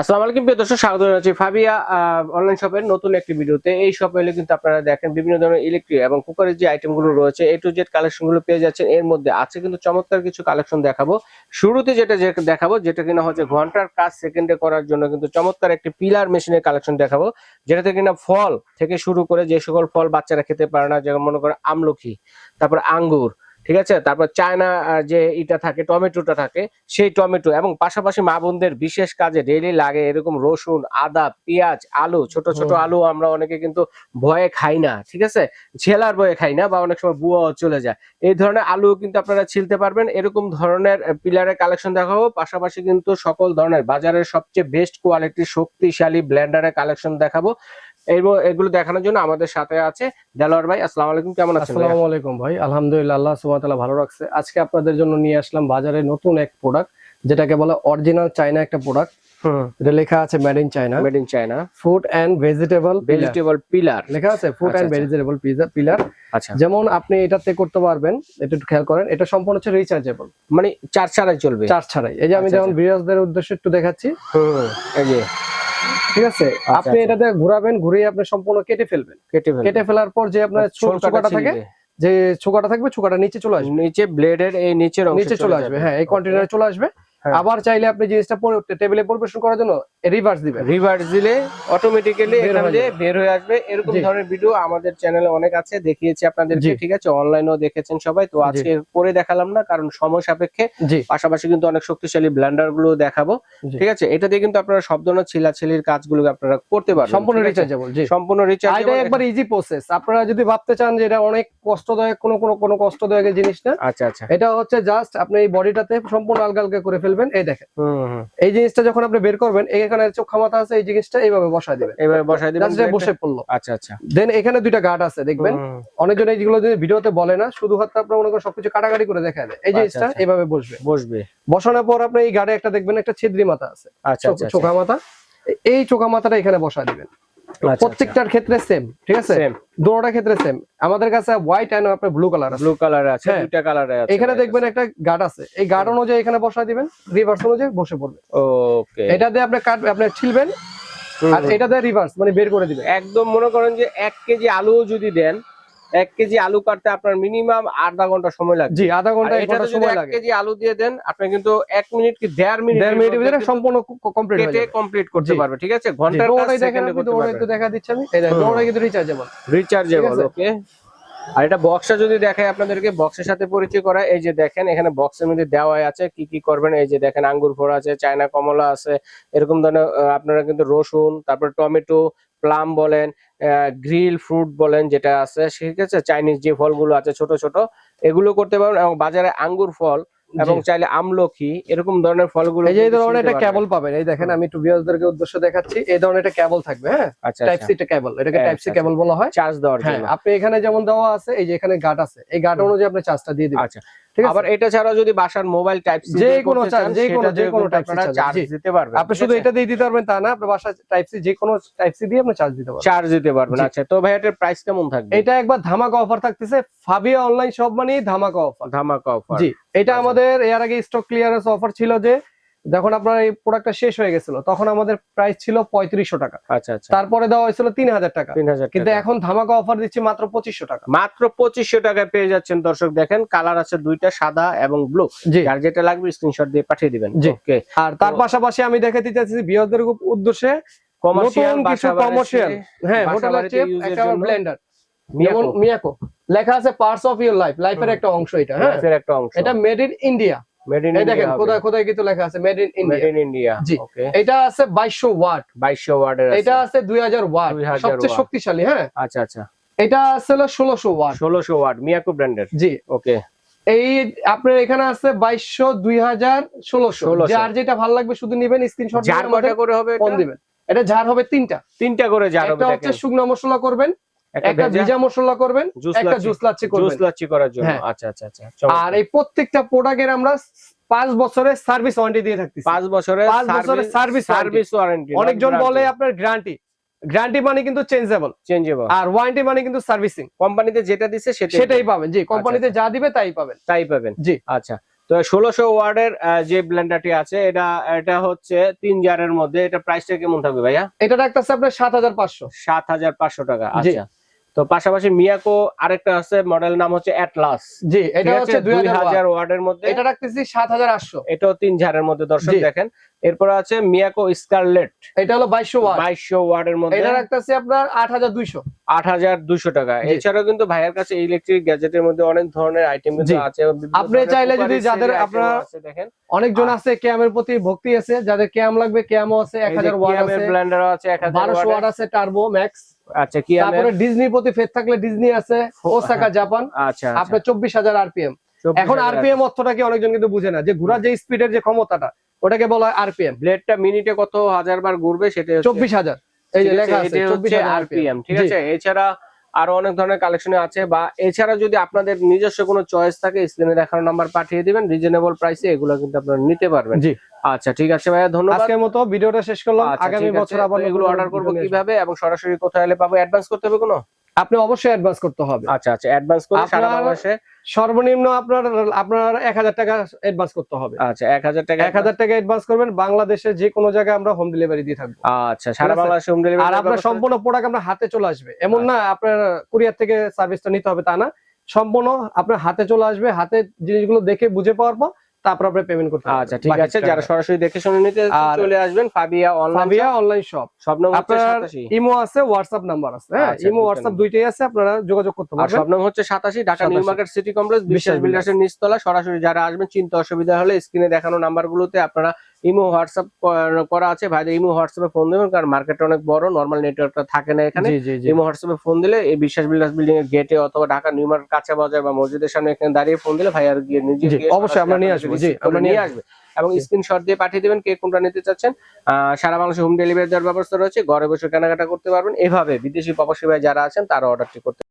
আসসালামু আলাইকুম, প্রিয় দর্শক, স্বাগত জানাচ্ছি ফাবিয়া অনলাইন শপের নতুন একটি ভিডিওতে। এই শপে এলে কিন্তু আপনারা দেখেন বিভিন্ন ধরনের ইলেকট্রিক এবং কুকারের যে আইটেমগুলো রয়েছে এ টু জেড কালেকশনগুলো পেয়ে যাচ্ছেন। এর মধ্যে আছে কিন্তু চমৎকার কিছু কালেকশন দেখাবো। শুরুতে যেটা দেখাবো, যেটা কিনা হচ্ছে ঘণ্টার কাজ সেকেন্ডে করার জন্য কিন্তু চমৎকার একটি পিলার মেশিনের কালেকশন দেখাবো, যেটাতে কিনা ফল থেকে শুরু করে যে সকল ফল বাচ্চারা খেতে পারে না, যেমন মনে করে আমলকি তারপর আঙ্গুর ঠিক আছে? তারপর চায়না যে ইটা থাকে টমেটোটা থাকে সেই টমেটো এবং পাশাপাশি মা বোনদের বিশেষ কাজে ডেইলি লাগে এরকম রসুন আদা পেঁয়াজ আলু ছোট ছোট। আলু আমরা অনেকে কিন্তু ভয়ে খাই না ঠিক আছে? ছেলার ভয়ে খাই না বা অনেক সময় বুয়া চলে যায়। এই ধরনের আলু কিন্তু আপনারা ছিলতে পারবেন। এরকম ধরনের পিলারের কালেকশন দেখাবো। পাশাপাশি কিন্তু সকল ধরনের বাজারের সবচেয়ে বেস্ট কোয়ালিটির শক্তিশালী ব্লেন্ডারের কালেকশন দেখাবো। এগুলো দেখানোর জন্য আমাদের সাথে আছে দেলোয়ার ভাই। আসসালামু আলাইকুম কেমন আছেন? আসসালামু আলাইকুম ভাই। আলহামদুলিল্লাহ আল্লাহ সুবহানাহু ওয়া তাআলা ভালো রাখছে। আজকে আপনাদের জন্য নিয়ে আসলাম বাজারে নতুন এক প্রোডাক্ট যেটাকে বলে অরিজিনাল চায়না একটা প্রোডাক্ট হুম। এটা লেখা আছে made in China made in China food and vegetable vegetable peeler লেখা আছে ফুড আচ্ছা, এন্ড আচ্ছা। ভেজিটেবল পিলার আচ্ছা। যেমন আপনি এটাতে করতে পারবেন এটা একটু খেয়াল করেন এটা সম্পূর্ণ হচ্ছে রিচার্জেবল মানে চার ছাড়াই চলবে। চার্জ ছাড়াই। এই যে আমি আচ্ছা, যেমন বিরাজদের উদ্দেশ্যে একটু দেখাচ্ছি। হুম এই যে। ঠিক আছে? আপনি আচ্ছা। এটাতে ঘোরাবেন ঘুরিয়ে আপনি সম্পূর্ণ কেটে ফেলবেন। কেটে কেটে ফেলার পর যে আপনার আচ্ছা, চোকাটা থাকে যে চোকাটা থাকবে ছোকাটা নিচে চলে আসবে। নিচে ব্লেডের এই নিচের নিচে চলে আসবে হ্যাঁ এই কন্টেনারে চলে আসবে। আবার চাইলে আপনি জিনিসটা টেবিলে পরিবেশন করার জন্য রিভার্স দিবেন। রিভার্স দিলে অটোমেটিক্যালি এখান হয়ে যাবে। বের হয়ে আসবে। এরকম ধরনের ভিডিও আমাদের চ্যানেলে অনেক আছে দেখিয়েছি আপনাদেরকে ঠিক আছে? অনলাইনেও দেখেছেন সবাই। তো আজকে করে দেখালাম না কারণ সময় সাপেক্ষে। পাশাপাশি কিন্তু অনেক শক্তিশালী ব্লেন্ডারগুলো দেখাবো। ঠিক আছে? এটা দিয়ে কিন্তু আপনারা সব ধরনের ছিলাছিলির কাজগুলো আপনারা করতে পারবেন। সম্পূর্ণ? রিচার্জেবল জি। সম্পূর্ণ আর এটা রিচার্জ একবার ইজি প্রসেস আপনারা যদি ভাবতে চান যে এটা অনেক কষ্টদায়ক কোনো কোনো কোনো কষ্টদায়ক জিনিস না আচ্ছা আচ্ছা। এটা হচ্ছে জাস্ট আপনি এই বডিটাতে সম্পূর্ণ আলগা আলগা করে ফেলবেন। এই দেখেন। এই জিনিসটা যখন আপনি বের করবেন এখানে চোখা মাথা আছে এই জিনিসটা এইভাবে বসায় দিবেন। বসাই দিবেন বসে পড়ল। আচ্ছা আচ্ছা। দেন এখানে দুইটা গার্ড আছে দেখবেন। অনেকজন এইগুলো যদি ভিডিওতে বলে না শুধু হাতে আপনার মনে করেন সবকিছু কাটাকাটি করে দেখা দেয় এই আচ্ছা, জিনিসটা আচ্ছা। এইভাবে বসবে। বসবে। বসানোর পর আপনি এই গাড়ে একটা দেখবেন একটা ছিদ্রি মাথা আছে। আচ্ছা আচ্ছা চোখা মাথা। এই চোখা মাথাটা এখানে বসা দিবেন। প্রত্যেকটার ক্ষেত্রে সেম ঠিক আছে? সেম দুটোটার ক্ষেত্রে সেম আমাদের কাছে হোয়াইট এন্ড আপনার ব্লু কালার আছে। ব্লু কালার আছে দুটো দুইটা কালারে আছে এখানে দেখবেন একটা গার্ড আছে। এই গার্ড অনুযায়ী এখানে বসায় দিবেন রিভার্স অনুযায়ী বসে পড়বে। ওকে এটা দিয়ে আপনি কাট আপনি ছিলবেন আর এটা দিয়ে রিভার্স মানে বের করে দিবেন। একদম মনে করেন যে 1 কেজি আলু যদি দেন এক কেজি আলু কাটতে আপনার মিনিমাম আধা ঘণ্টা সময় লাগে। জি আধা ঘণ্টা এক ঘণ্টা সময় এক লাগে। কেজি আলু দিয়ে দেন আপনি কিন্তু এক মিনিট কি দেড় মিনিট দেড় মিনিটের ভিতরে সম্পূর্ণ কমপ্লিট হয়ে যাবে। কমপ্লিট করতে পারবে ঠিক আছে? ঘণ্টার কাজ দেখেন সেকেন্ডে করতে পারবে একটু দেখা দিচ্ছি আমি। এই দেখো ওটা কিন্তু রিচার্জেবল রিচার্জেবল ওকে আর এটা বক্সটা যদি দেখায় আপনাদেরকে বক্সের সাথে পরিচয় করা এই যে দেখেন, এখানে বক্সের মধ্যে দেওয়া আছে, কি কি করবেন, এই যে দেখেন, আঙ্গুর ফোড়া আছে, চায়না কমলা আছে, এরকম ধরনের আপনারা কিন্তু রসুন, তারপর টমেটো প্লাম বলেন গ্রিল ফ্রুট বলেন, যেটা আছে, ঠিক আছে চাইনিজ যে ফলগুলো আছে, ছোট ছোট, এগুলো করতে পারবেন, এবং বাজারে আঙ্গুর ফল এবং চাইলে আমলকি এরকম ধরনের ফলগুলো এই যে এই ধরনের একটা কেবল পাবেন। এই দেখেন আমি টু ভিউয়ার্সদেরকে উদ্দেশ্য দেখাচ্ছি। এই ধরনের একটা কেবল থাকবে হ্যাঁ? আচ্ছা টাইপ সি এটা কেবল এটাকে টাইপ সি আচ্ছা, কেবল বলা হয়। চার্জ দেওয়ার হ্যাঁ জন্য। আপনি এখানে যেমন দেওয়া আছে এই যে এখানে গাট আছে এই গাট। অনুযায়ী আপনি চার্জটা দিয়ে দিবেন। আচ্ছা। আবার এটা ছাড়া যদি বাসার মোবাইল টাইপ সি যে কোনো যে কোনো- যে কোনো টাইপ C চার্জ দিতে পারবেন। আপনি শুধু এটা দিয়ে দিতে পারবেন তা না আপনি বাসার টাইপ সি যে কোনো টাইপ সি দিয়ে আপনি চার্জ দিতে পারবেন। চার্জ দিতে পারবেন আচ্ছা। তো ভাই এটার প্রাইস কেমন থাকবে? এটা একবার ধামাকা অফার থাকতেছে ফাবিয়া অনলাইন সব মানে ধামাকা অফার ধামাকা অফার জি। এটা আচ্ছা। আমাদের এর আগে স্টক ক্লিয়ারেন্স অফার ছিল যে যখন আপনার এই প্রোডাক্টটা শেষ হয়ে গেছিল তখন আমাদের প্রাইস ছিল পঁয়ত্রিশশো টাকা। আচ্ছা আচ্ছা। তারপরে দেওয়া হয়েছিল তিন হাজার টাকা। তিন হাজার কিন্তু এখন ধামাকা অফার দিচ্ছি মাত্র পঁচিশশো টাকা। মাত্র পঁচিশশো টাকায় পেয়ে যাচ্ছেন দর্শক দেখেন কালার আছে দুইটা সাদা এবং ব্লু জি। যার যেটা লাগবে স্ক্রিনশট দিয়ে পাঠিয়ে দিবেন। জি। ওকে আর তার পাশাপাশি আমি দেখাতে চাচ্ছি বিয়সদের উদ্দেশ্যে কমার্শিয়াল কিছু কমার্শিয়াল হ্যাঁ হোটেল আছে একটা ব্লেন্ডার যেমন মিয়াকো লেখা আছে পার্টস অফ ইউর লাইফ লাইফের একটা অংশ এটা হ্যাঁ। একটা অংশ। এটা made in India made in এই দেখেন কোথায় কোথায় কিন্তু লেখা আছে made in made in India জি। এটা আছে বাইশশো ওয়াট। 2200 ওয়ার্ডের এটা আছে। দুই হাজার ওয়াট সবচেয়ে শক্তিশালী হ্যাঁ? আচ্ছা আচ্ছা। এটা আছে ষোলোশো ওয়াট। 1600 ওয়াট মিয়াকো ব্র্যান্ডের জি। ওকে এই আপনার এখানে আছে বাইশশো দুই হাজার ষোলোশো। 1600 যার যেটা ভালো লাগবে শুধু নিবেন স্ক্রিনশট যার করে হবে এটা? দিবেন। এটা ঝাড় হবে তিনটা। তিনটা করে যার হবে একটা হচ্ছে শুকনো মশলা করবেন একটা ভেজা মশলা করবেন একটা জুস লাচ্ছি জুস লাচ্ছি করার জন্য। হ্যাঁ। আচ্ছা আচ্ছা আচ্ছা আর এই প্রত্যেকটা প্রোডাক্টের আমরা পাঁচ বছরের সার্ভিস ওয়ারেন্টি দিয়ে থাকতেছি। পাঁচ বছরের পাঁচ বছরের সার্ভিস সার্ভিস ওয়ারেন্টি। অনেকজন বলে আপনার গ্যারান্টি গ্যারান্টি মানে কিন্তু চেঞ্জেবল চেঞ্জেবল আর ওয়ারেন্টি মানে কিন্তু সার্ভিসিং কোম্পানিতে যেটা দিছে সেটাই সেটাই পাবেন জি কোম্পানিতে যা দিবে তাই পাবেন। তাই পাবেন। জি। আচ্ছা তো ষোলোশো ওয়ার্ডের যে ব্লেন্ডারটি আছে এটা এটা হচ্ছে তিন জারের মধ্যে এটা প্রাইসটা কেমন থাকবে ভাইয়া? এটা রাখতেছে আপনার সাত হাজার পাঁচশো। সাত হাজার পাঁচশো টাকা আচ্ছা। তো পাশাপাশি মিয়াকো আরেকটা আছে মডেল নাম হচ্ছে অ্যাটলাস জি এটা হচ্ছে দুই দুই হাজার হাজার ওয়ার্ডের মধ্যে। এটা রাখতেছি সাত হাজার আটশো। এটাও তিন ঝাড়ের মধ্যে দর্শক দেখেন। এরপর আছে মিয়াকো স্কারলেট এটা হলো বাইশশো ওয়াট বাইশশো ওয়ার্ডের মধ্যে। এটা রাখতেছি আপনার আট হাজার দুইশো। আট হাজার দুইশো টাকা। জি। এছাড়াও কিন্তু ভাইয়ের কাছে ইলেকট্রিক গ্যাজেটের মধ্যে অনেক ধরনের আইটেম কিন্তু আছে। আপনি চাইলে যদি যাদের আপনার- আছে দেখেন। অনেকজন আছে ক্যামের প্রতি ভক্তি আছে যাদের ক্যাম লাগবে ক্যামও আছে এক হাজার ওয়াট আছে ব্লেন্ডারও আছে এক হাজার বারোশো ওয়াট আছে টার্বো ম্যাক্স আচ্ছা কি তারপরে ডিজনির প্রতি ফেদ থাকলে ডিজনি আছে ওসাকা জাপান আচ্ছা আপনার চব্বিশ হাজার আরপিএম এখন 24,000 আরপিএম অর্থটাকে অনেকজন কিন্তু বুঝে না। যে ঘুরার যে স্পিডের যে ক্ষমতাটা ওটাকে বলা হয় আরপিএম ব্লেডটা মিনিটে কত হাজার বার ঘুরবে সেটা চব্বিশ হাজার। এই যে লেখা আছে চব্বিশ হাজার আরপিএম ঠিক আছে এছাড়া আরও অনেক ধরনের কালেকশনে আছে বা এছাড়া যদি আপনাদের নিজস্ব কোনো চয়েস থাকে স্ক্রিনে দেখানো নাম্বার পাঠিয়ে দিবেন রিজনেবল প্রাইসে এগুলো কিন্তু আপনারা নিতে পারবেন। জি। আচ্ছা ঠিক আছে ভাইয়া ধন্যবাদ। আজকের মতো ভিডিওটা শেষ করলাম। আচ্ছা, আগামী বছর আবার এগুলো অর্ডার করব কীভাবে এবং সরাসরি কোথায় এলে পাবো? অ্যাডভান্স করতে হবে কোনো। আপনি অবশ্যই অ্যাডভান্স করতে হবে। আচ্ছা আচ্ছা অ্যাডভান্স করে সারা বাংলাদেশে সর্বনিম্ন আপনার আপনার এক হাজার টাকা অ্যাডভান্স করতে হবে। আচ্ছা এক হাজার টাকা এক হাজার টাকা অ্যাডভান্স করবেন বাংলাদেশের যে কোনো জায়গায় আমরা হোম ডেলিভারি দিয়ে থাকব। আচ্ছা সারা? বাংলাদেশে হোম আর আপনার সম্পূর্ণ প্রোডাক্ট আপনার হাতে চলে আসবে। এমন না আপনার কুরিয়ার থেকে সার্ভিসটা নিতে হবে তা না। সম্পূর্ণ আপনার হাতে চলে আসবে হাতে জিনিসগুলো দেখে বুঝে পাওয়ার পর তারপর আপনি পেমেন্ট করতে আচ্ছা ঠিক আছে। যারা সরাসরি দেখে শুনে নিতে চলে আসবেন। Fabia online Fabia online shop সব নাম হচ্ছে আপনার সাতাশি। ইমো আছে হোয়াটসঅ্যাপ নাম্বার আছে হ্যাঁ? আচ্ছা, ইমো WhatsApp দুইটাই আছে আপনারা যোগাযোগ করতে পারবেন। সব নাম হচ্ছে সাতাশি Dhaka New Market City Complex Biswas বিল্ডার্সের নিচতলা। সরাসরি যারা আসবেন চিন্তা অসুবিধা হলে স্ক্রিনে দেখানো নাম্বারগুলোতে আপনারা ইমো হোয়াটসঅ্যাপ করা আছে। ভাইদের ইমো হোয়াটসঅ্যাপে ফোন দেবেন কারণ মার্কেট অনেক বড় নর্মাল নেটওয়ার্কটা থাকে না এখানে। ইমো হোয়াটসঅ্যাপে ফোন দিলে এই বিশ্বাস বিল্ডার্স বিল্ডিং এর গেটে অথবা ঢাকা নিউ মার্কেট কাঁচা বাজার বা মসজিদের সামনে এখানে দাঁড়িয়ে ফোন দিলে ভাই আর গিয়ে নিজে অবশ্যই আমরা নিয়ে আসব, জি, আমরা নিয়ে আসবে। এবং স্ক্রিনশট দিয়ে পাঠিয়ে দেবেন কে কোনটা নিতে চাচ্ছেন। সারা বাংলাদেশে হোম ডেলিভারি দেওয়ার ব্যবস্থা রয়েছে। ঘরে বসে কেনাকাটা করতে পারবেন। এভাবে বিদেশি প্রবাসী ভাই যারা আছেন তারা অর্ডারটি করতে